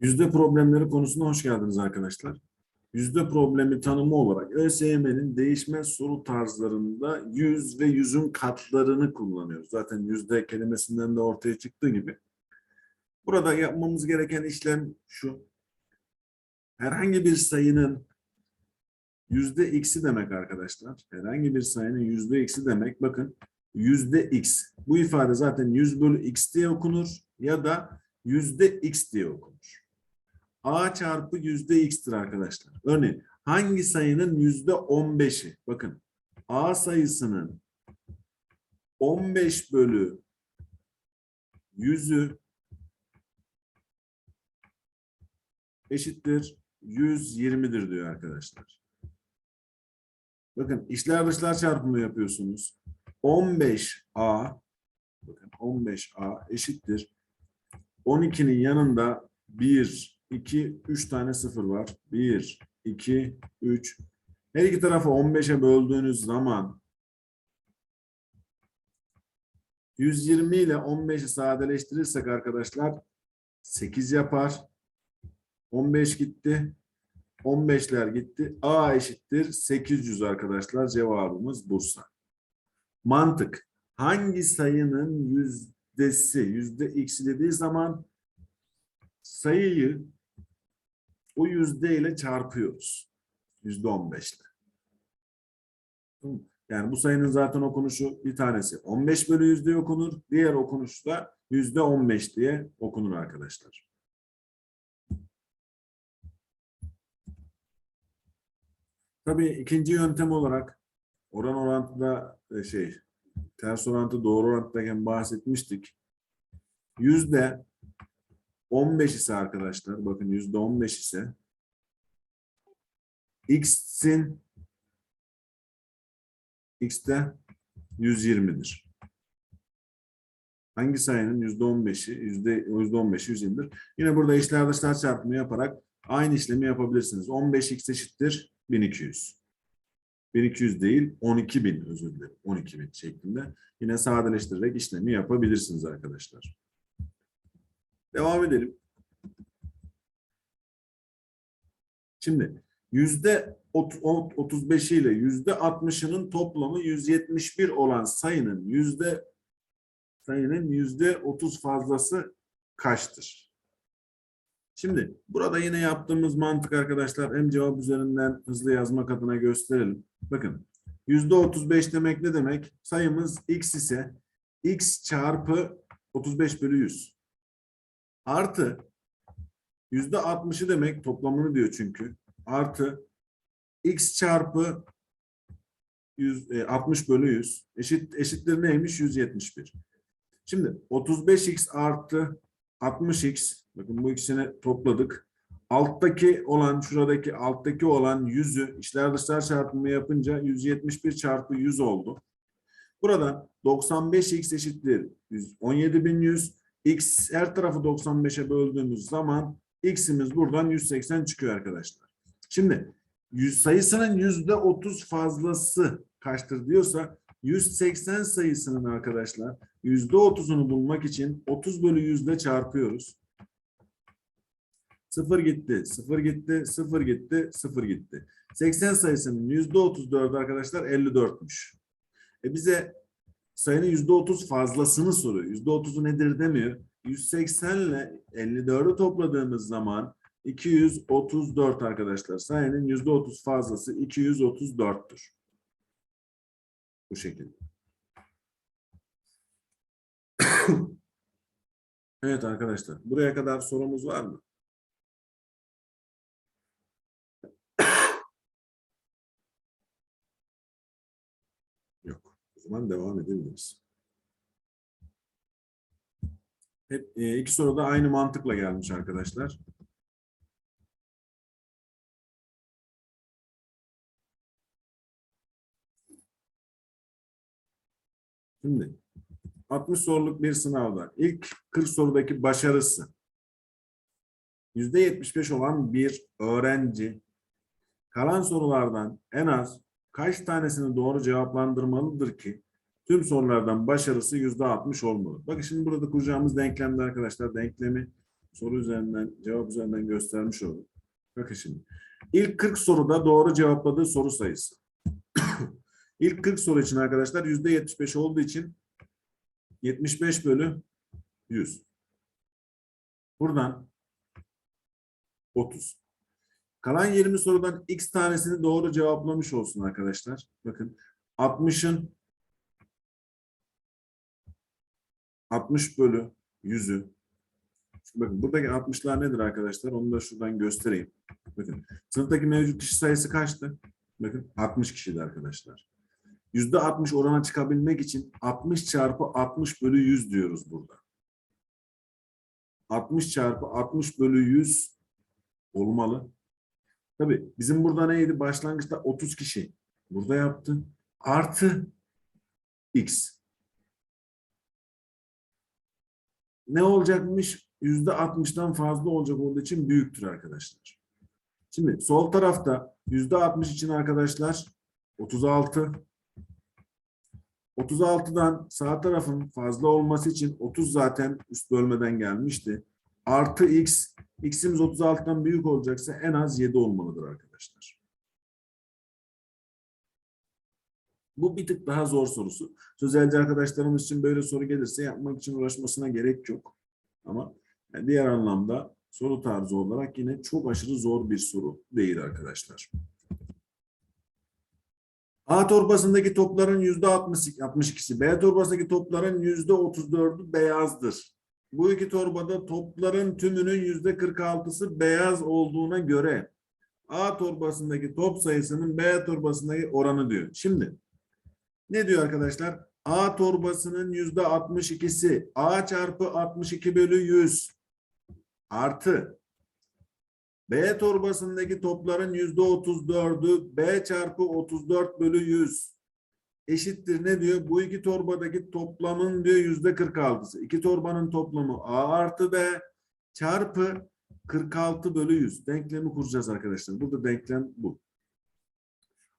Yüzde problemleri konusuna hoş geldiniz arkadaşlar. Yüzde problemi tanımı olarak ÖSYM'nin değişmez soru tarzlarında yüz ve yüzün katlarını kullanıyoruz. Zaten yüzde kelimesinden de ortaya çıktığı gibi. Burada yapmamız gereken işlem şu. Herhangi bir sayının yüzde x'i demek arkadaşlar. Herhangi bir sayının yüzde x'i demek. Bakın yüzde x. Bu ifade zaten 100 bölü x diye okunur ya da yüzde x diye okunur. A çarpı yüzde x'tir arkadaşlar. Örneğin hangi sayının yüzde 15'i? Bakın A sayısının 15 bölü 100'ü eşittir 120'dir diyor arkadaşlar. Bakın işler dışlar çarpımı yapıyorsunuz. 15A bakın 15A eşittir 12'nin yanında 1, 2, 3 tane sıfır var. 1, 2, 3. Her iki tarafı 15'e böldüğünüz zaman 120 ile 15'i sadeleştirirsek arkadaşlar 8 yapar. 15 gitti. 15'ler gitti. A eşittir 800 arkadaşlar. Cevabımız Bursa. Mantık. Hangi sayının yüzdesi, yüzde x'i dediği zaman sayıyı o yüzde ile çarpıyoruz. Yüzde on beşle. Yani bu sayının zaten okunuşu bir tanesi 15 bölü yüzde okunur. Diğer okunuşta yüzde 15 diye okunur arkadaşlar. Tabii ikinci yöntem olarak oran orantıda e, şey ters orantı doğru orantıdayken bahsetmiştik. Yüzde 15 ise arkadaşlar bakın yüzde 15 ise x'in x'te 120'dir. Hangi sayının yüzde 15'i yüzde yüzde 15'i 120'dir. Yine burada işler dışlar çarpımı yaparak aynı işlemi yapabilirsiniz. 15x eşittir 1200. 1200 değil 12.000 özür dilerim. 12.000 şeklinde. Yine sadeleştirerek işlemi yapabilirsiniz arkadaşlar. Devam edelim. Şimdi yüzde 35 ile yüzde 60'ının toplamı 171 olan sayının yüzde sayının yüzde 30 fazlası kaçtır? Şimdi burada yine yaptığımız mantık arkadaşlar hem cevap üzerinden hızlı yazmak adına gösterelim. Bakın yüzde 35 demek ne demek? Sayımız x ise x çarpı 35 bölü 100 artı yüzde 60'ı demek toplamını diyor çünkü artı x çarpı 100, e, 60 bölü 100 eşit eşittir neymiş 171. Şimdi 35x artı 60x bakın bu ikisini topladık. Alttaki olan şuradaki alttaki olan 100'ü işler dışlar çarpımı yapınca 171 çarpı 100 oldu. Buradan 95x eşittir 17100 x her tarafı 95'e böldüğümüz zaman x'imiz buradan 180 çıkıyor arkadaşlar. Şimdi 100 sayısının yüzde 30 fazlası kaçtır diyorsa 180 sayısının arkadaşlar yüzde 30'unu bulmak için 30 bölü yüzde çarpıyoruz. 0 gitti, 0 gitti, 0 gitti, 0 gitti. 80 sayısının yüzde 34 arkadaşlar 54'müş. E bize sayının yüzde 30 fazlasını soruyor. Yüzde 30'u nedir demiyor. 180 ile 54'ü topladığımız zaman 234 arkadaşlar. Sayının yüzde 30 fazlası 234'tür. Bu şekilde. evet arkadaşlar. Buraya kadar sorumuz var mı? Yok. O zaman devam edebiliriz. Hep e, iki soru da aynı mantıkla gelmiş arkadaşlar. Şimdi 60 soruluk bir sınavda ilk 40 sorudaki başarısı %75 olan bir öğrenci kalan sorulardan en az kaç tanesini doğru cevaplandırmalıdır ki tüm sorulardan başarısı yüzde 60 olmalı. Bakın şimdi burada kuracağımız denklemde arkadaşlar denklemi soru üzerinden, cevap üzerinden göstermiş oldum. Bakın şimdi. İlk 40 soruda doğru cevapladığı soru sayısı. İlk 40 soru için arkadaşlar yüzde 75 olduğu için 75 bölü 100. Buradan 30. Kalan 20 sorudan x tanesini doğru cevaplamış olsun arkadaşlar. Bakın 60'ın 60 bölü 100'ü. Bakın buradaki 60'lar nedir arkadaşlar? Onu da şuradan göstereyim. Bakın sınıftaki mevcut kişi sayısı kaçtı? Bakın 60 kişiydi arkadaşlar. %60 orana çıkabilmek için 60 çarpı 60 bölü 100 diyoruz burada. 60 çarpı 60 bölü 100 olmalı. Tabii bizim burada neydi? Başlangıçta 30 kişi burada yaptı. Artı x. Ne olacakmış? Yüzde 60'dan fazla olacak olduğu için büyüktür arkadaşlar. Şimdi sol tarafta yüzde 60 için arkadaşlar 36. 36'dan sağ tarafın fazla olması için 30 zaten üst bölmeden gelmişti. Artı x. X'imiz 36'dan büyük olacaksa en az 7 olmalıdır arkadaşlar. Bu bir tık daha zor sorusu. Sözelci arkadaşlarımız için böyle soru gelirse yapmak için uğraşmasına gerek yok. Ama diğer anlamda soru tarzı olarak yine çok aşırı zor bir soru değil arkadaşlar. A torbasındaki topların yüzde 62'si, B torbasındaki topların yüzde 34'ü beyazdır. Bu iki torbada topların tümünün yüzde 46'sı beyaz olduğuna göre A torbasındaki top sayısının B torbasındaki oranı diyor. Şimdi ne diyor arkadaşlar? A torbasının yüzde 62'si A çarpı 62 bölü 100 artı B torbasındaki topların yüzde 34'ü B çarpı 34 bölü 100 eşittir ne diyor? Bu iki torbadaki toplamın diyor yüzde 46'sı. İki torbanın toplamı A artı B çarpı 46 bölü 100. Denklemi kuracağız arkadaşlar. Burada denklem bu.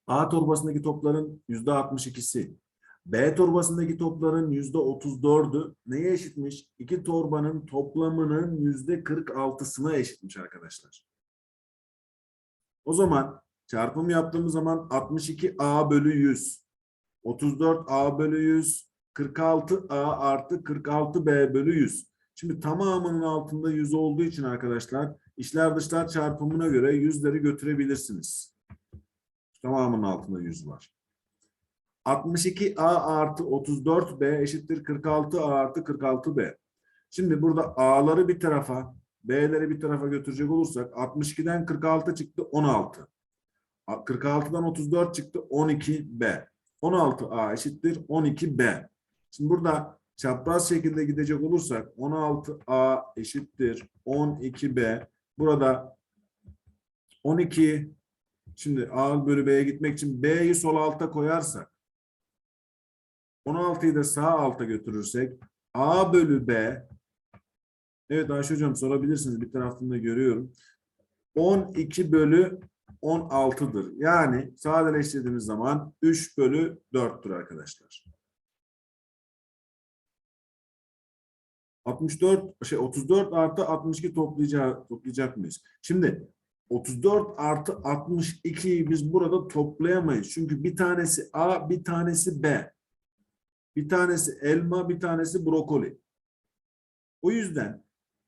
A torbasındaki topların yüzde 62'si. B torbasındaki topların yüzde 34'ü neye eşitmiş? İki torbanın toplamının yüzde 46'sına eşitmiş arkadaşlar. O zaman çarpım yaptığımız zaman 62A bölü 100, 34A bölü 100, 46A artı 46B bölü 100. Şimdi tamamının altında 100 olduğu için arkadaşlar işler dışlar çarpımına göre yüzleri götürebilirsiniz. Tamamının altında 100 var. 62A artı 34B eşittir 46A artı 46B. Şimdi burada A'ları bir tarafa, B'leri bir tarafa götürecek olursak 62'den 46 çıktı 16. 46'dan 34 çıktı 12B. 16A eşittir 12B. Şimdi burada çapraz şekilde gidecek olursak 16A eşittir 12B. Burada 12 şimdi A bölü B'ye gitmek için B'yi sol alta koyarsak 16'yı da sağ alta götürürsek A bölü B Evet Ayşe Hocam sorabilirsiniz. Bir tarafında görüyorum. 12 bölü 16'dır. Yani sadeleştirdiğimiz zaman 3 bölü 4'tür arkadaşlar. 64 şey 34 artı 62 toplayacak, toplayacak mıyız? Şimdi 34 artı 62'yi biz burada toplayamayız. Çünkü bir tanesi A, bir tanesi B. Bir tanesi elma, bir tanesi brokoli. O yüzden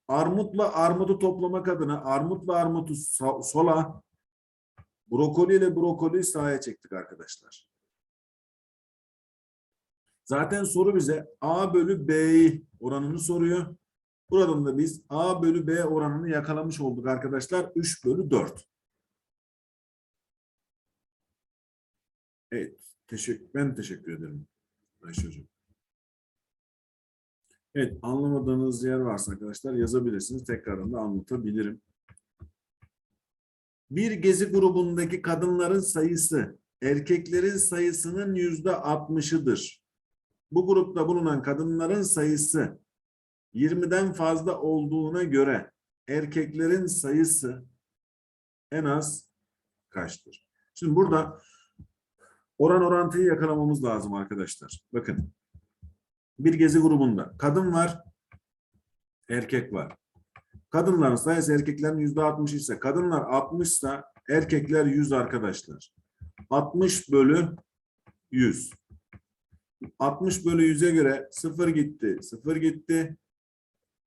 armutla armudu toplamak adına armutla armutu sola, brokoli ile brokoli sağa çektik arkadaşlar. Zaten soru bize A bölü B'yi oranını soruyor. Buradan da biz A bölü B oranını yakalamış olduk arkadaşlar. 3 bölü 4. Evet. Teşekkür, ben teşekkür ederim. Ayşe Hocam. Evet, anlamadığınız yer varsa arkadaşlar yazabilirsiniz. Tekrarında anlatabilirim. Bir gezi grubundaki kadınların sayısı erkeklerin sayısının yüzde altmışıdır. Bu grupta bulunan kadınların sayısı 20'den fazla olduğuna göre erkeklerin sayısı en az kaçtır? Şimdi burada oran orantıyı yakalamamız lazım arkadaşlar. Bakın bir gezi grubunda kadın var, erkek var. Kadınların sayısı erkeklerin yüzde 60 ise kadınlar 60 ise erkekler 100 arkadaşlar. 60 bölü 100. 60 bölü 100'e göre 0 gitti. 0 gitti.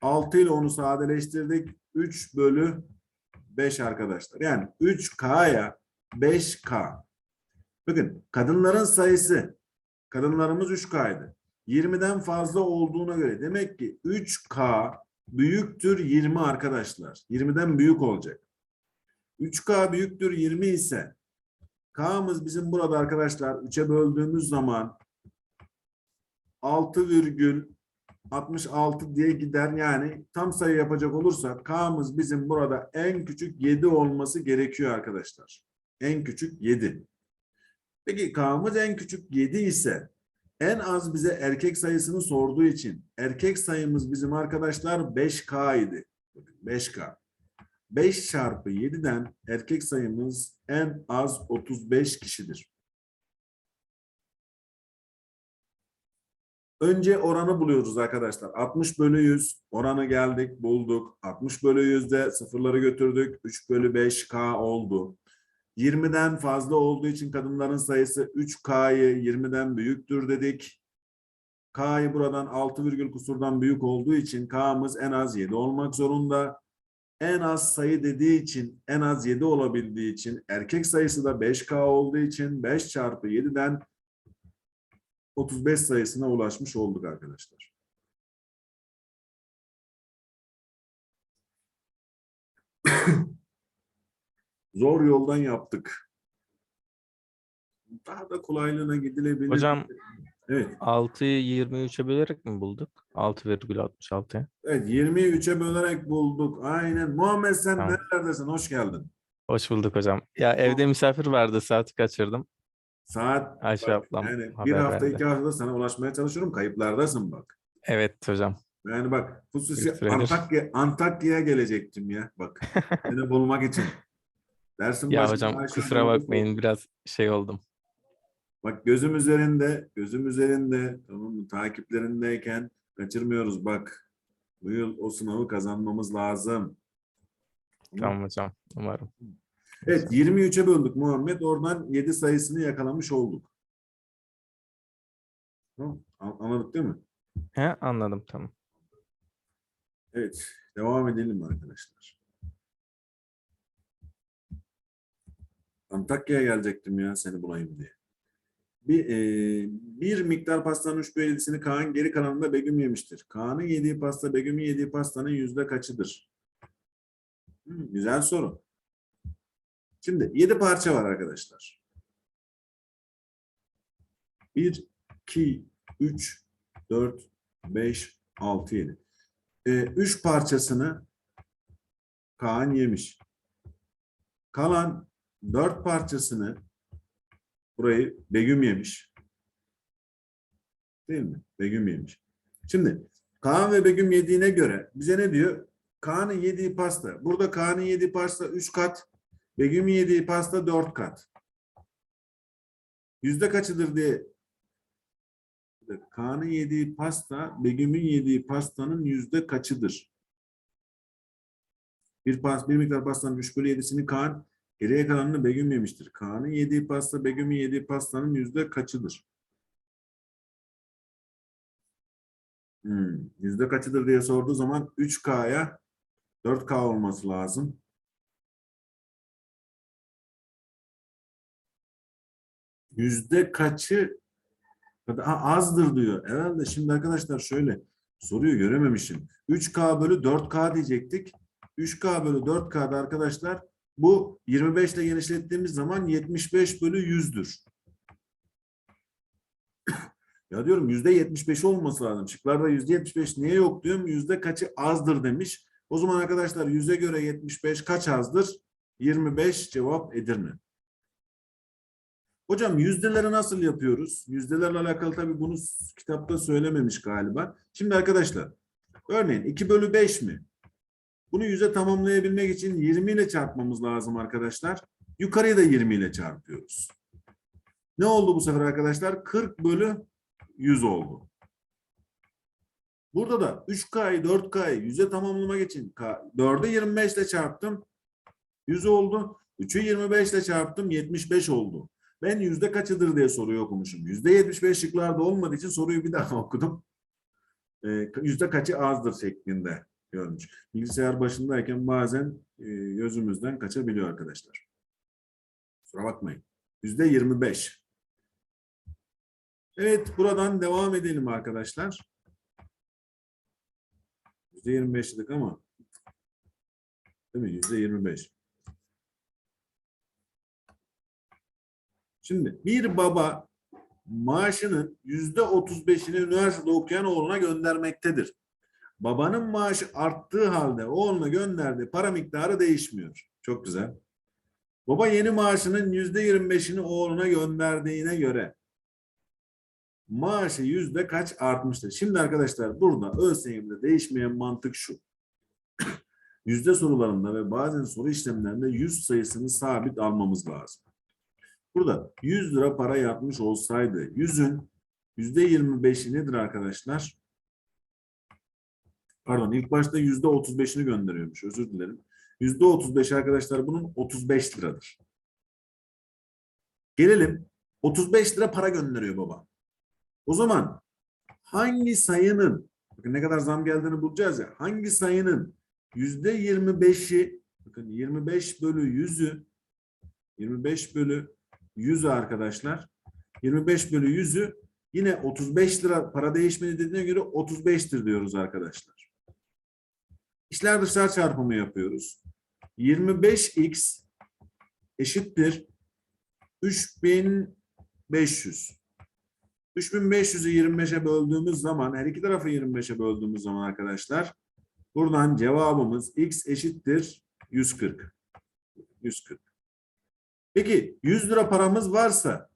6 ile onu sadeleştirdik. 3 bölü 5 arkadaşlar. Yani 3K'ya 5K. Bakın kadınların sayısı kadınlarımız 3K'ydı. 20'den fazla olduğuna göre demek ki 3K büyüktür 20 arkadaşlar. 20'den büyük olacak. 3K büyüktür 20 ise K'mız bizim burada arkadaşlar 3'e böldüğümüz zaman 6,66 diye gider. Yani tam sayı yapacak olursak K'mız bizim burada en küçük 7 olması gerekiyor arkadaşlar. En küçük 7. Peki K'mız en küçük 7 ise en az bize erkek sayısını sorduğu için erkek sayımız bizim arkadaşlar 5K idi. Bakın 5K. 5 çarpı 7'den erkek sayımız en az 35 kişidir. Önce oranı buluyoruz arkadaşlar. 60 bölü 100 oranı geldik bulduk. 60 bölü 100'de sıfırları götürdük. 3 bölü 5K oldu. 20'den fazla olduğu için kadınların sayısı 3K'yı 20'den büyüktür dedik. K'yı buradan 6 virgül kusurdan büyük olduğu için K'mız en az 7 olmak zorunda. En az sayı dediği için en az 7 olabildiği için erkek sayısı da 5K olduğu için 5 çarpı 7'den 35 sayısına ulaşmış olduk arkadaşlar. Zor yoldan yaptık. Daha da kolaylığına gidilebilir. Hocam- Evet. 6'yı 23'e bölerek mi bulduk? 6,66'ya. Evet 23'e bölerek bulduk. Aynen. Muhammed sen Tamam. nerelerdesin? Hoş geldin. Hoş bulduk hocam. Ya evde misafir vardı saati kaçırdım. Saat Ayşe ablam yani bir hafta verdi. iki haftada sana ulaşmaya çalışıyorum. Kayıplardasın bak. Evet hocam. Yani bak hususi. Antakya, Antakya'ya gelecektim ya. Bak seni bulmak için. Dersin Ya hocam Ayşe kusura bakmayın biraz şey oldum. Bak gözüm üzerinde, gözüm üzerinde, tamam mı? Takiplerindeyken kaçırmıyoruz bak. Bu yıl o sınavı kazanmamız lazım. Tamam hocam. Umarım. Evet 23'e böldük Muhammed. Oradan 7 sayısını yakalamış olduk. Tamam, Anladık değil mi? He anladım tamam. Evet. Devam edelim arkadaşlar. Antakya'ya gelecektim ya seni bulayım diye. Bir, e, bir miktar pastanın üç bölü yedisini Kaan geri kalanında Begüm yemiştir. Kaan'ın yediği pasta Begüm'ün yediği pastanın yüzde kaçıdır? Hmm, güzel soru. Şimdi yedi parça var arkadaşlar. Bir, iki, üç, dört, beş, altı, yedi. E, üç parçasını Kaan yemiş. Kalan dört parçasını burayı Begüm yemiş. Değil mi? Begüm yemiş. Şimdi Kaan ve Begüm yediğine göre bize ne diyor? Kaan'ın yediği pasta. Burada Kaan'ın yediği pasta 3 kat. Begüm'ün yediği pasta 4 kat. Yüzde kaçıdır diye Kaan'ın yediği pasta, Begüm'ün yediği pastanın yüzde kaçıdır? Bir, pas, bir miktar pastanın 3 bölü 7'sini Kaan, geriye kalanını Begüm yemiştir. Kaan'ın yediği pasta, Begüm'ün yediği pastanın yüzde kaçıdır? Hmm, yüzde kaçıdır diye sorduğu zaman 3K'ya 4K olması lazım. Yüzde kaçı azdır diyor. Herhalde şimdi arkadaşlar şöyle soruyu görememişim. 3K bölü 4K diyecektik. 3K bölü 4K'da arkadaşlar bu 25 ile genişlettiğimiz zaman 75 bölü 100'dür. ya diyorum yüzde 75 olması lazım. Şıklarda yüzde 75 niye yok diyorum. Yüzde kaçı azdır demiş. O zaman arkadaşlar yüze göre 75 kaç azdır? 25 cevap Edirne. Hocam yüzdeleri nasıl yapıyoruz? Yüzdelerle alakalı tabii bunu kitapta söylememiş galiba. Şimdi arkadaşlar örneğin 2 bölü 5 mi? Bunu yüze tamamlayabilmek için 20 ile çarpmamız lazım arkadaşlar. Yukarıya da 20 ile çarpıyoruz. Ne oldu bu sefer arkadaşlar? 40 bölü 100 oldu. Burada da 3K'yı 4K'yı 100'e tamamlamak için K, 4'ü 25 ile çarptım. 100 oldu. 3'ü 25 ile çarptım 75 oldu. Ben yüzde kaçıdır diye soruyu okumuşum. Yüzde 75 şıklarda olmadığı için soruyu bir daha okudum. Ee, yüzde kaçı azdır şeklinde görmüş. Bilgisayar başındayken bazen e, gözümüzden kaçabiliyor arkadaşlar. Kusura bakmayın. Yüzde 25. Evet buradan devam edelim arkadaşlar. Yüzde 25 dedik ama değil mi? Yüzde 25. Şimdi bir baba maaşının yüzde 35'ini üniversitede okuyan oğluna göndermektedir. Babanın maaşı arttığı halde oğluna gönderdiği para miktarı değişmiyor. Çok güzel. Baba yeni maaşının yüzde 25'ini oğluna gönderdiğine göre maaşı yüzde kaç artmıştır? Şimdi arkadaşlar burada ÖSYM'de değişmeyen mantık şu. Yüzde sorularında ve bazen soru işlemlerinde yüz sayısını sabit almamız lazım. Burada 100 lira para yatmış olsaydı 100'ün yüzde 25'i nedir arkadaşlar? Pardon ilk başta yüzde 35'ini gönderiyormuş özür dilerim. Yüzde 35 arkadaşlar bunun 35 liradır. Gelelim 35 lira para gönderiyor baba. O zaman hangi sayının bakın ne kadar zam geldiğini bulacağız ya hangi sayının yüzde 25'i bakın 25 bölü 100'ü 25 bölü 100 arkadaşlar 25 bölü 100'ü yine 35 lira para değişmedi dediğine göre 35'tir diyoruz arkadaşlar. İşler dışlar çarpımı yapıyoruz. 25x eşittir 3500. 3500'ü 25'e böldüğümüz zaman her iki tarafı 25'e böldüğümüz zaman arkadaşlar buradan cevabımız x eşittir 140. 140. Peki 100 lira paramız varsa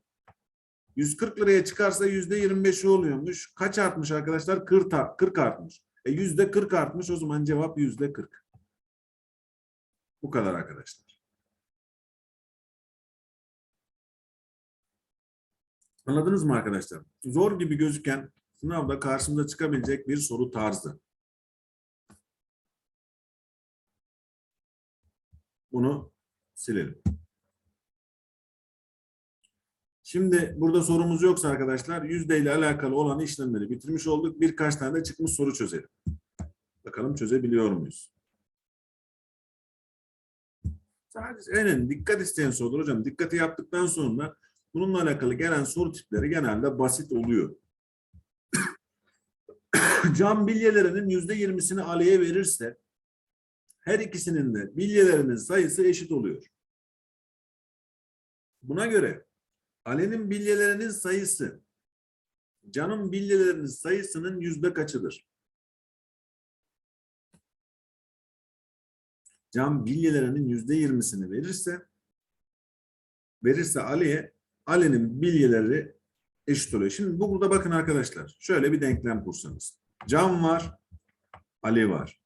140 liraya çıkarsa yüzde 25'i oluyormuş. Kaç artmış arkadaşlar? 40, ar- 40 artmış. E yüzde 40 artmış o zaman cevap yüzde 40. Bu kadar arkadaşlar. Anladınız mı arkadaşlar? Zor gibi gözüken sınavda karşımıza çıkabilecek bir soru tarzı. Bunu silelim. Şimdi burada sorumuz yoksa arkadaşlar yüzde ile alakalı olan işlemleri bitirmiş olduk. Birkaç tane de çıkmış soru çözelim. Bakalım çözebiliyor muyuz? Sadece en dikkat isteyen sorular hocam. Dikkati yaptıktan sonra bununla alakalı gelen soru tipleri genelde basit oluyor. Cam bilyelerinin yüzde yirmisini Ali'ye verirse her ikisinin de bilyelerinin sayısı eşit oluyor. Buna göre Ali'nin bilyelerinin sayısı Can'ın bilyelerinin sayısının yüzde kaçıdır? Can bilyelerinin yüzde yirmisini verirse verirse Ali'ye Ali'nin bilyeleri eşit oluyor. Şimdi bu burada bakın arkadaşlar. Şöyle bir denklem kursanız. Can var, Ali var.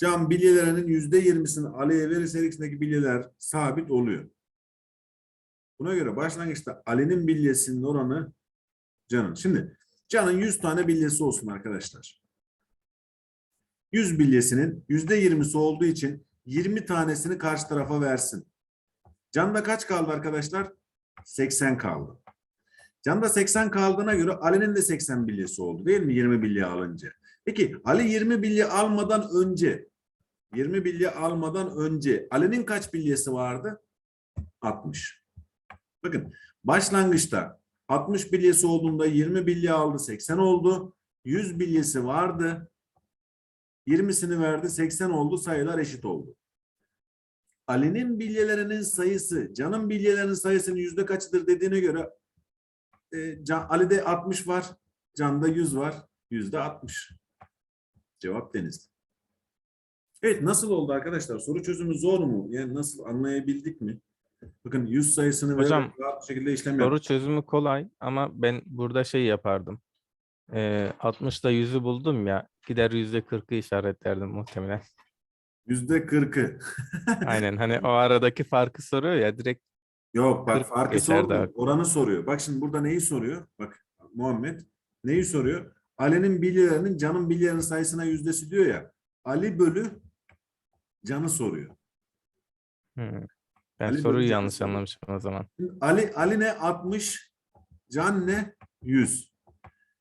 Can bilyelerinin yüzde yirmisini Ali'ye verirse ikisindeki bilyeler sabit oluyor. Buna göre başlangıçta Ali'nin bilyesinin oranı Can'ın. Şimdi Can'ın 100 tane bilyesi olsun arkadaşlar. 100 bilyesinin yüzde yirmisi olduğu için 20 tanesini karşı tarafa versin. Can'da kaç kaldı arkadaşlar? 80 kaldı. Can'da 80 kaldığına göre Ali'nin de 80 bilyesi oldu değil mi 20 bilye alınca? Peki Ali 20 bilye almadan önce 20 bilye almadan önce Ali'nin kaç bilyesi vardı? 60. Bakın başlangıçta 60 bilyesi olduğunda 20 bilye aldı 80 oldu. 100 bilyesi vardı. 20'sini verdi 80 oldu sayılar eşit oldu. Ali'nin bilyelerinin sayısı Can'ın bilyelerinin sayısının yüzde kaçıdır dediğine göre e, Can, Ali'de 60 var, Can'da 100 var, yüzde 60. Cevap Denizli. Evet nasıl oldu arkadaşlar? Soru çözümü zor mu? Yani nasıl anlayabildik mi? Bakın 100 sayısını Hocam, vererek rahat bir şekilde işlem yaptık. Soru çözümü kolay ama ben burada şey yapardım. Ee, 60'da 100'ü buldum ya gider %40'ı işaretlerdim muhtemelen. Yüzde 40'ı. Aynen hani o aradaki farkı soruyor ya direkt Yok bak 40 farkı geçerdi sormuyor. abi. Oranı soruyor. Bak şimdi burada neyi soruyor? Bak Muhammed neyi soruyor? Ali'nin bilyelerinin canın bilyelerinin sayısına yüzdesi diyor ya. Ali bölü canı soruyor. Hmm. Ben Ali soruyu bölü yanlış soruyor. anlamışım o zaman. Ali, Ali ne? 60. Can ne? 100.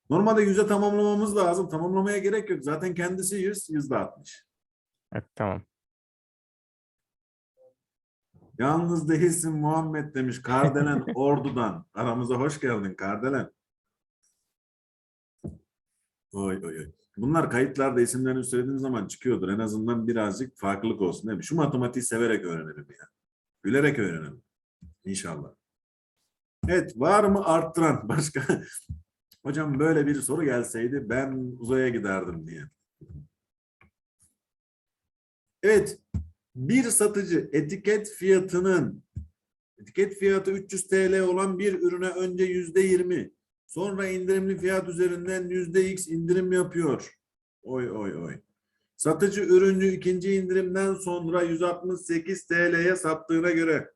Normalde 100'e tamamlamamız lazım. Tamamlamaya gerek yok. Zaten kendisi 100, yüzde 60. Evet, tamam. Yalnız değilsin Muhammed demiş. Kardelen Ordu'dan. Aramıza hoş geldin Kardelen. Oy oy oy. Bunlar kayıtlarda isimlerini söylediğim zaman çıkıyordur. En azından birazcık farklılık olsun değil mi? Şu matematiği severek öğrenelim ya. Gülerek öğrenelim. İnşallah. Evet var mı arttıran başka? Hocam böyle bir soru gelseydi ben uzaya giderdim diye. Evet. Bir satıcı etiket fiyatının etiket fiyatı 300 TL olan bir ürüne önce yüzde 20 sonra indirimli fiyat üzerinden yüzde X indirim yapıyor. Oy oy oy. Satıcı ürüncü ikinci indirimden sonra 168 TL'ye sattığına göre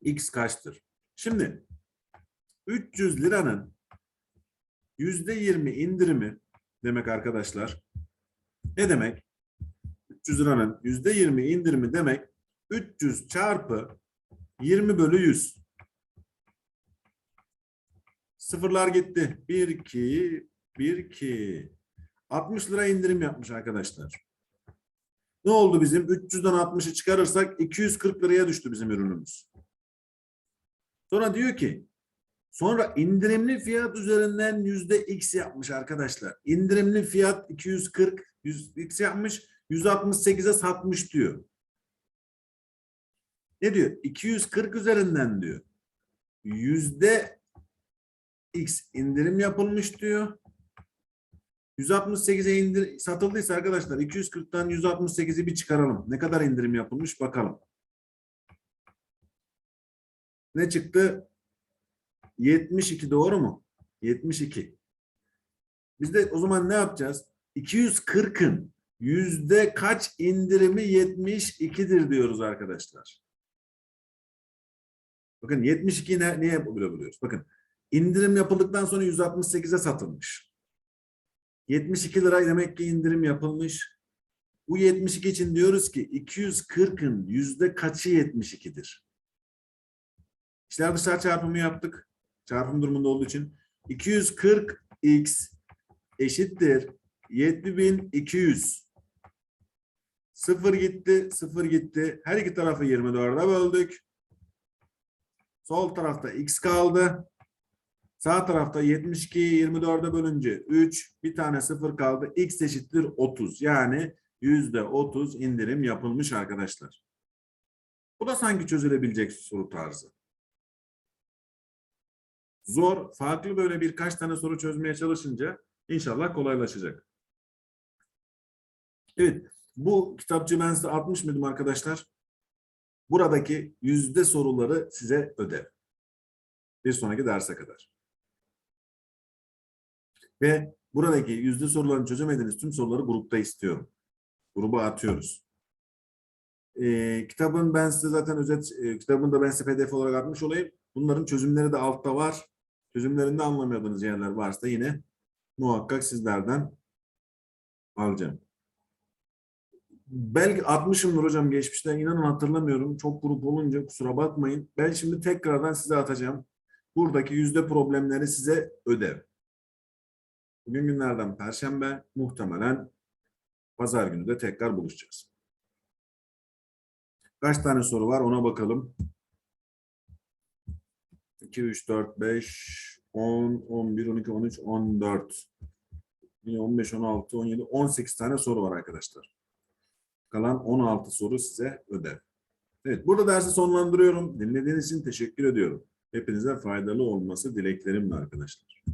X kaçtır? Şimdi 300 liranın yüzde 20 indirimi demek arkadaşlar. Ne demek? 300 liranın yüzde 20 indirimi demek 300 çarpı 20 bölü 100. Sıfırlar gitti. 1, 2, 1, 2. 60 lira indirim yapmış arkadaşlar. Ne oldu bizim? 300'den 60'ı çıkarırsak 240 liraya düştü bizim ürünümüz. Sonra diyor ki sonra indirimli fiyat üzerinden yüzde x yapmış arkadaşlar. İndirimli fiyat 240 100 x yapmış 168'e satmış diyor. Ne diyor? 240 üzerinden diyor. Yüzde x indirim yapılmış diyor. 168'e indir satıldıysa arkadaşlar 240'tan 168'i bir çıkaralım. Ne kadar indirim yapılmış bakalım. Ne çıktı? 72 doğru mu? 72. Biz de o zaman ne yapacağız? 240'ın yüzde kaç indirimi 72'dir diyoruz arkadaşlar. Bakın 72 ne, neye böyle buluyoruz? Bakın indirim yapıldıktan sonra 168'e satılmış. 72 lira demek ki indirim yapılmış. Bu 72 için diyoruz ki 240'ın yüzde kaçı 72'dir? İşler dışarı çarpımı yaptık. Çarpım durumunda olduğu için 240x eşittir 7200. Sıfır gitti, sıfır gitti. Her iki tarafı 24'e böldük. Sol tarafta x kaldı. Sağ tarafta 72'yi 24'e bölünce 3, bir tane sıfır kaldı. x eşittir 30. Yani yüzde 30 indirim yapılmış arkadaşlar. Bu da sanki çözülebilecek soru tarzı. Zor, farklı böyle birkaç tane soru çözmeye çalışınca inşallah kolaylaşacak. Evet, bu kitapçı ben size atmış mıydım arkadaşlar? Buradaki yüzde soruları size ödev. Bir sonraki derse kadar. Ve buradaki yüzde sorularını çözemediğiniz tüm soruları grupta istiyorum. Gruba atıyoruz. Ee, kitabın ben size zaten özet, e, kitabını da ben size pdf olarak atmış olayım. Bunların çözümleri de altta var. Çözümlerinde anlamadığınız yerler varsa yine muhakkak sizlerden alacağım. Belki atmışımdır hocam geçmişten inanın hatırlamıyorum. Çok grup olunca kusura bakmayın. Ben şimdi tekrardan size atacağım. Buradaki yüzde problemleri size ödev. Bugün günlerden Perşembe muhtemelen Pazar günü de tekrar buluşacağız. Kaç tane soru var ona bakalım. 2, 3, 4, 5, 10, 11, 12, 13, 14, 15, 16, 17, 18 tane soru var arkadaşlar. Kalan 16 soru size ödev. Evet, burada dersi sonlandırıyorum. Dinlediğiniz için teşekkür ediyorum. Hepinize faydalı olması dileklerimle arkadaşlar.